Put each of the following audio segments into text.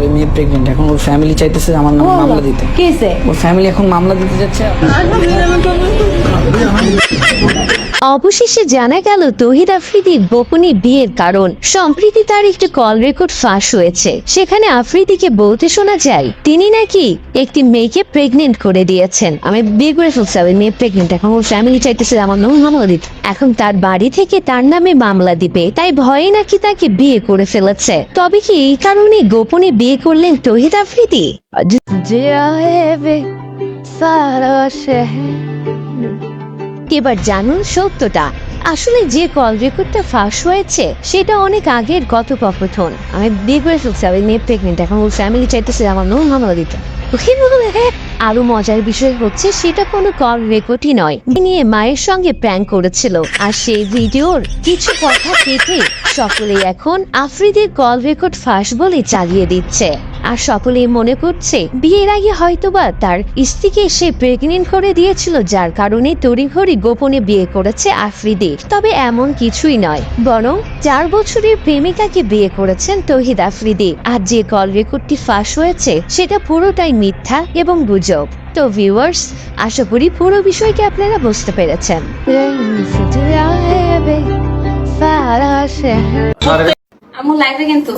ওই মেয়ে প্রেগনেন্ট এখন ওর ফ্যামিলি চাইতেছে আমার নামে মামলা দিতে। কেসে? ওর ফ্যামিলি এখন মামলা দিতে যাচ্ছে। অবশেষে জানা গেল তহিদ আফ্রিদির গোপনে বিয়ের কারণ। সম্প্রীতি তার একটি কল রেকর্ড ফাঁস হয়েছে। সেখানে আফ্রিদিকে বলতে শোনা যায়, তিনি নাকি একটি মেয়েকে প্রেগনেন্ট করে দিয়েছেন। আমি বিয়ে করে ফেলছি আমি মেয়ে প্রেগনেন্ট এখন ওর ফ্যামিলি চাইতেছে আমার নাম মামলা এখন তার বাড়ি থেকে তার নামে মামলা দিবে, তাই ভয়ে নাকি তাকে বিয়ে করে ফেলেছে। তবে কি এই কারণে গোপনে বিয়ে করলেন তহিদ আফ্রিদি? যে সারা শহর এবার জানুন সত্যটা। আসলে যে কল রেকর্ডটা ফাঁস হয়েছে, সেটা অনেক আগের কথোপকথন। আমি আমি মেয়ে প্রেগনেন্ট এখন ওর ফ্যামিলি চাইতেছে আমার নো মামলা দিতে। আরও মজার বিষয় হচ্ছে, সেটা কোনো কল রেকর্ডই নয়। নিয়ে মায়ের সঙ্গে প্র্যাঙ্ক করেছিল, আর সেই ভিডিওর কিছু কথা কেটে সকলেই এখন আফ্রিদের কল রেকর্ড ফাঁস বলে চালিয়ে দিচ্ছে। আর সকলেই মনে করছে বিয়ের আগে হয়তোবা তার স্ত্রীকে সে প্রেগনেন্ট করে দিয়েছিল যার কারণে তড়িঘড়ি গোপনে বিয়ে করেছে আফ্রিদি তবে এমন কিছুই নয় বরং চার বছরের প্রেমিকাকে বিয়ে করেছেন তহিদ আফ্রিদি আর যে কল রেকর্ডটি ফাঁস হয়েছে সেটা পুরোটাই মিথ্যা এবং গুজব। তো ভিউয়ার্স আশা করি পুরো বিষয়কে আপনারা বুঝতে পেরেছেন। আমার লাইভে কিন্তু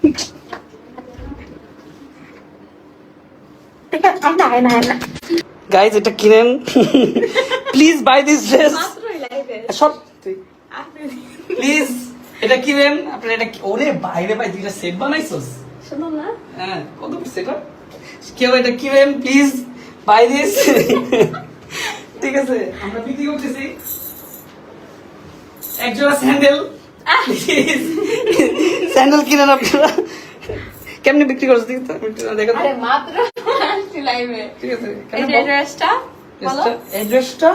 গাইজ এটা কিনেন। প্লিজ বাই দিস ড্রেস সব প্লিজ এটা কিনেন। আপনার এটা ওরে বাইরে ভাই দুইটা সেট বানাইছস? শোনো না। হ্যাঁ কত সেট কেউ এটা কিনেন প্লিজ বাই দিস ঠিক আছে আমরা বিক্রি করতেছি। একজোড়া স্যান্ডেল স্যান্ডেল কিনেন আপনারা? কেমনে বিক্রি করছে? দেখি তো দেখো। আরে মাত্র লাইভে ঠিক আছে এই অ্যাড্রেসটা বলো? অ্যাড্রেসটা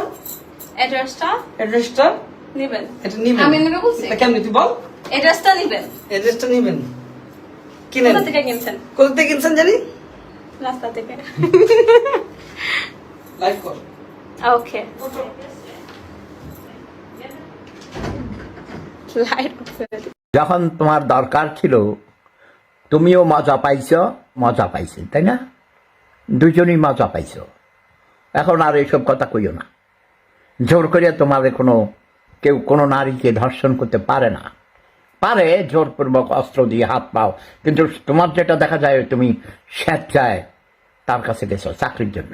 অ্যাড্রেসটা অ্যাড্রেসটা নেবেন। এটা নিবেন। আমি নেবে বলছি? এটা তুই বল। অ্যাড্রেসটা নেবেন। অ্যাড্রেসটা নিবেন। কিনেন। কোথা থেকে কিনছেন? কোথা থেকে কিনছেন জানি? রাস্তা থেকে। লাইভ কর। ওকে লাইট যখন তোমার দরকার ছিল, তুমিও মজা পাইছ, মজা পাইছি, তাই না? দুজনই মজা পাইছ। এখন আর এইসব কথা কইও না। জোর করে তোমাদের কোনো, কেউ কোনো নারীকে ধর্ষণ করতে পারে না। পারে, জোরপূর্বক অস্ত্র দিয়ে হাত পাও, কিন্তু তোমার যেটা দেখা যায়, তুমি স্বেচ্ছায় তার কাছে গেছো চাকরির জন্য।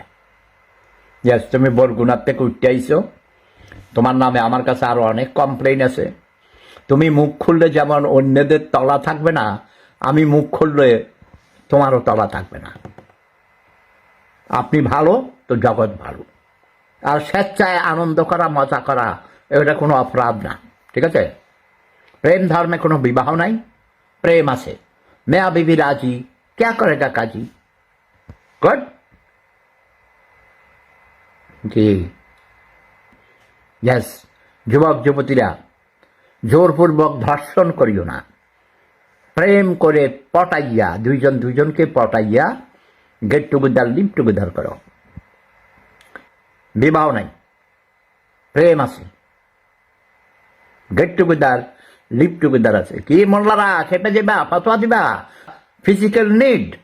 ইয়াস তুমি বরগুনার থেকে উঠতে আইছো। তোমার নামে আমার কাছে আরও অনেক কমপ্লেন আছে। তুমি মুখ খুললে যেমন অন্যদের তলা থাকবে না, আমি মুখ খুললে তোমারও তলা থাকবে না। আপনি ভালো, তো জগৎ ভালো। আর স্বেচ্ছায় আনন্দ করা, মজা করা, এটা কোনো অপরাধ না, ঠিক আছে? প্রেম ধর্মে কোনো বিবাহ নাই, প্রেম আছে। মেয়া বিবি রাজি, ক্যা করেগা কাজী? গুড জি। যুবক, যুবতীরা জোরপূর্বক ধর্ষণ করিও না। প্রেম করে পটাইয়া, দুইজন দুইজনকে পটাইয়া গেট টুগেদার লিভ টুগেদার করো। বিবাহ নাই। প্রেম আছে। গেট টুগেদার লিভ টুগেদার আছে। কি মোল্লারা খেপে যাবা ফতোয়া দিবা? Physical need